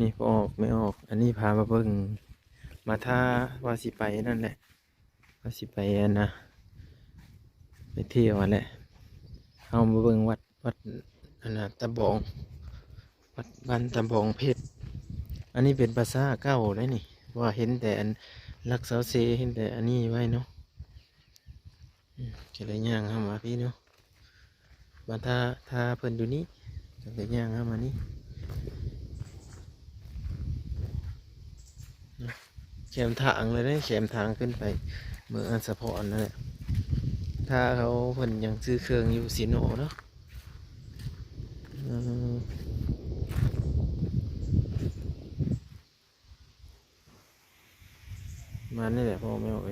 นี่พอออกไม่ออก อันนี้พามาเบิ่งมาท่าว่าสิไปนั่นแหละ ว่าสิไปอันนะไปเที่ยวอันแหละเอามาเบิ่งวัดวัดอันนะตะบองวัดบ้านตะบองเพชรอันนี้เป็นภาษาเก้าเลยนี่ ว่าเห็นแต่อันลักเสาเซเห็นแต่อันนี้ไว้เนาะอืมก็เลยย่างเข้ามาพี่เนาะบ้านท่าท่าเพิ่นอยู่นี่ก็เลยย่างเข้ามานี่ เข็มทางเลยได้เข็มทางขึ้นไปเมืองอันสะพรนั่นแหละถ้าเขาเพิ่นยังซื้อเครื่องอยู่สีโนเนาะมมานี่แหละพ่อไม่เอาไป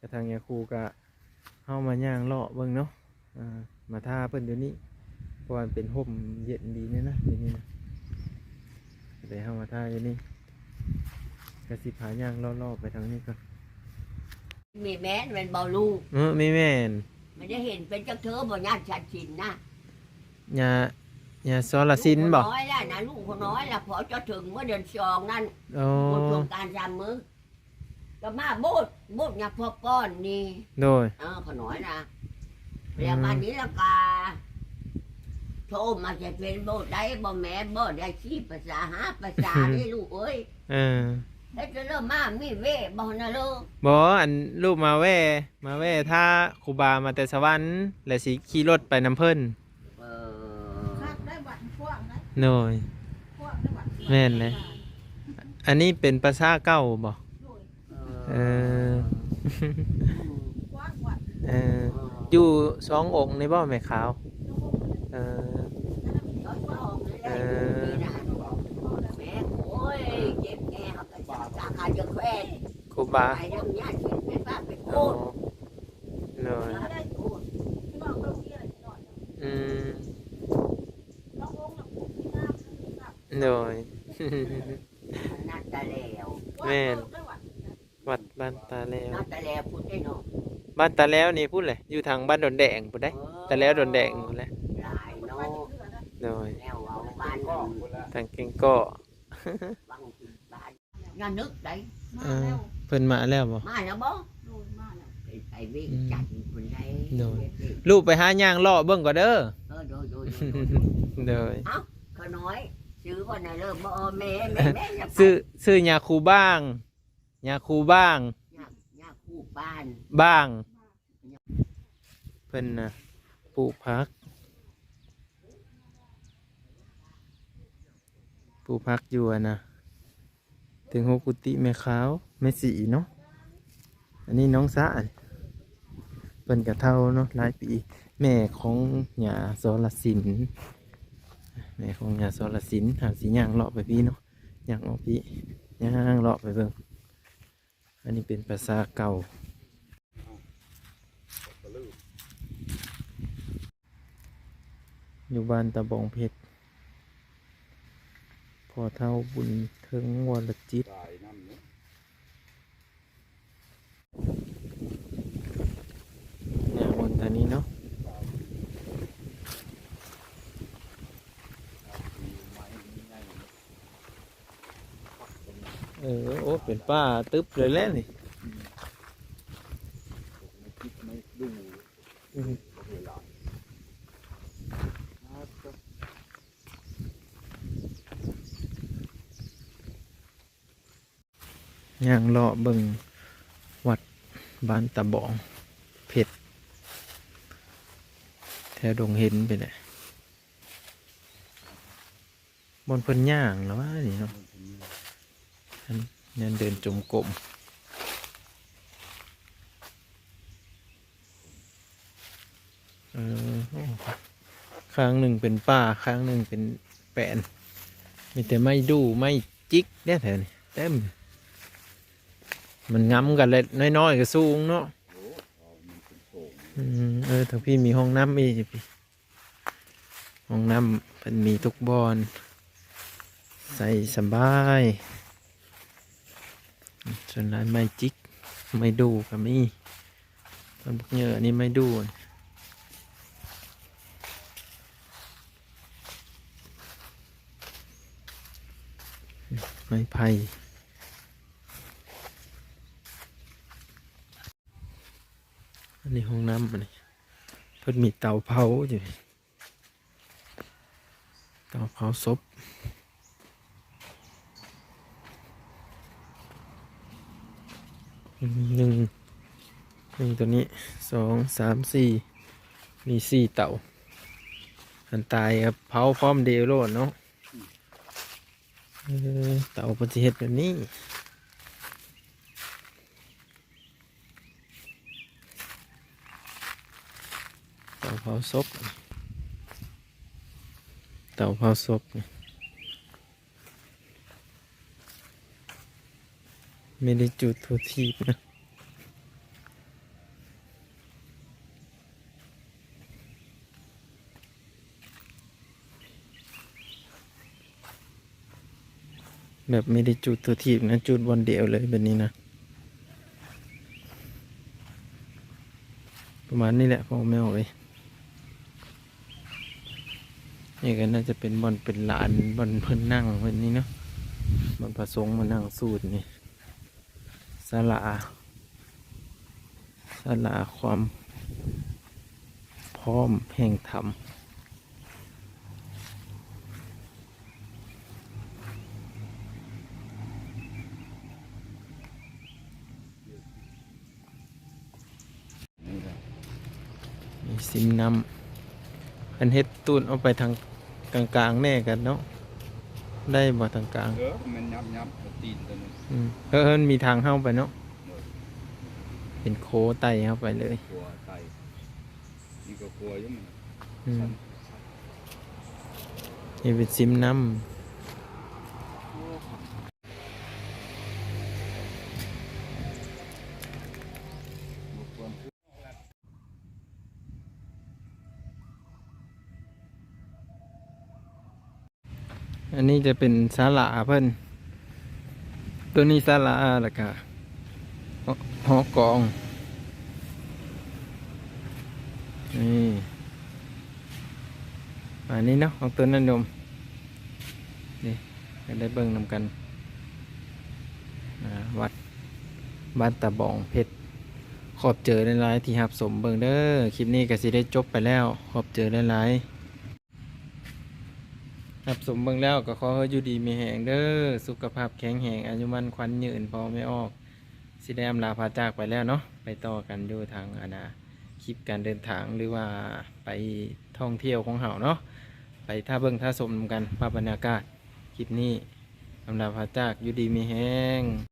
กระทางยาคูกะเข้ามาย่างเลาะเบิ่งเนาะมาท่าเพิ่นอยู่นี่เพราะมันเป็นห่มเย็นดีเนี่ยนะเดี๋ยวนี้นะ เดี๋ยวเข้ามาท่าอยู่นี่กระสิผาย่างล่อๆไปทางนี้ก่อนมีแม่นเป็นเบาลูกเออไม่แม่นไม่ได้เห็นเป็นจักเธอบ่ญาติชัดชินนะยายาซอลาซินบอกลูกคนน้อยแล้วนะลูกคนน้อยละพอจะถึงเมื่อเดือนสองนั่นโอ้บนโครงการสามมือก็มาโบดโบดเนี่ยพ่อป้อนนี่โดยเออขน้อยนะแล้วมานี้และกา โทรมาจะเป็นโบดได้บ่แม่บ่ได้ชี้ภาษาหาภาษาได้ลูกเอ้ยเออแล้วจะเริ่มมามีเว่บ่นะลูกบออันลูกมาแว่มาแว่ถ้าครูบามาแต่สวรรค์และสิขี่รถไปน้ำเพิ่นเอคาดได้บัตรพวกนะโดยพวกได้บัตรแม่นเลย อันนี้เป็นภาษาเก้าบ่โดยเออ กว้างกว่าเอออยู่สององค์ในบ่แม่ขาว เออเออ แม่โอ้ยเจ็บแง่เขาก็จะจากการจะแควน ครู บาไปน้ำยาฉีดเป็นบ้าเป็นโอ้โคตรโดยถ้าได้โกนพี่น้องเราเสียอะไรหน่อยอืมน้องวงเราปลูกที่น้ำที่น้ำโดยนัดตะแล้วแม่นได้บัตรวัดบ้านตาแล้วนัดตะแล้วพูดได้เนาะบ้านตาแล้วนี่พูดเลยอยู่ทางบ้านดอนแดงพูดได้ตาแล้วดอนแดงพูดเลยหลายเนาะโดยแล้วเอาบ้านทางเก่งก็บังบ้านงานนึกได้ มาเออแล้วเพิ่นมาแล้วบ่ มาแล้วบ่โดนมาแล้วไปวิ่งจัดคนใดลูกไปหาย่างเลาะเบิ่งก่อนเด้อ เออโดยโดยโดยเขาน้อยซื้อคนไหนเริ่มบ่แม่แม่แม่อย่าซื้อซื้อยาคูบ้างยาคูบ้าง ยาคู่บ้านบ้าง เพิ่นน่ะปลูกผัก ปลูกผักอยู่อะนะ ถึงหกกุฏิแม่ขาว แม่สีเนาะอันนี้น้องสะเพิ่นกะเท่าเนาะหลายปี แม่ของหยาสรสินแม่ของหยาสรสินหาสีย่างเลาะไปพี่เนาะย่างออกพี่ย่างเลาะไปเบิ่งอันนี้เป็นภาษาเก่าอยู่บ้านตะบองเพชรพอเท่าบุญเทิงวรจิตเนี่ยบนทางนี้เนาะ เออโอ้เป็นป้าตึ๊บเลยแล้วนี่อืมย่างเลาะเบิงวัดบ้านตะบองเพชรแถวดงเห็นไปเลยบนเพิ่นย่างแล้วว่านี่เนาะ นยันเดินจมกลมเออโอ้ข้างหนึ่งเป็นป้าข้างหนึ่งเป็นแปนมีแต่ไม่ดูไม่จิกเนี่ยแถวนี้เต็ม มันง้ำกันเลยน้อยๆก็สูงเนาะเออทางพี่มีห้องน้ำอีกพี่ ห้องน้ำมันมีทุกบอน ใส่สบาย ส่วนลายไม้จิกไม่ดูกับมีต้นบุกเยอนี่ไม่ดูไม้ไผ่อันนี้ห้องน้ำอันนี้พิ่มีเตาเผาอยู่เตาเผาศพ หนึ่งหนึ่งตัวนี้สองสามสี่มีสี่เต่าอันตายครับเผาพร้อมเดียวโลดเนาะเต่าปฏิเหตุแบบนี้เต่าเผาศพเต่าเผาศพนี่ ไม่ได้จุดทูทีบนะแบบไม่ได้จุดทูทีบนะ จุดวันเดียวเลยแบบนี้นะ ประมาณนี้แหละพ่อแม่เอาไว้นี่ก็น่าจะเป็นบอลเป็นหลานบอลเพิ่นนั่งแบบนี้เนาะบอลผสมมานั่งสูตรนี่ สลาสลาความ พร้อมแห่งธรรมมีซิมนำอันเฮ็ดตูนเอาไปทางกลางๆแน่กันเนาะ ได้บ่ทางกลาง เออมันยับยับตีนตัวนึง เออเออมันมีทางเข้าไปเนาะเป็นโคไต่เข้าไปเลยกลัวไตนี่ก็กลัวอยุ่มันอืมนี่เป็นซิมนำอันนี้จะเป็นศาลาเพิ่น ตัวนี้ศาลาแล้วก็หหอกอง นี่อันนี้เนาะของตัวนันนมนี่ก็ได้เบิ่งนำกันวัดบ้านตะบองเพชรขอบเจอหลายๆที่หับสมเบิ่งเด้อคลิปนี้ก็สิได้จบไปแล้ว ขอบเจอหลายๆ หับสมเบิ่งแล้วก็ขอให้อยู่ดีมีแหงเด้อสุขภาพแข็งแรงอายุมันควันยืนพอไม่ออกสิได้อำลาพาจากไปแล้วเนาะไปต่อกันดูทางอาณาคลิปการเดินทางหรือว่าไปท่องเที่ยวของเฮาเนาะไปท่าเบิ่งท่าสมกันภาพบรรยากาศคลิปนี้อำลาพาจากอยู่ดีมีแหง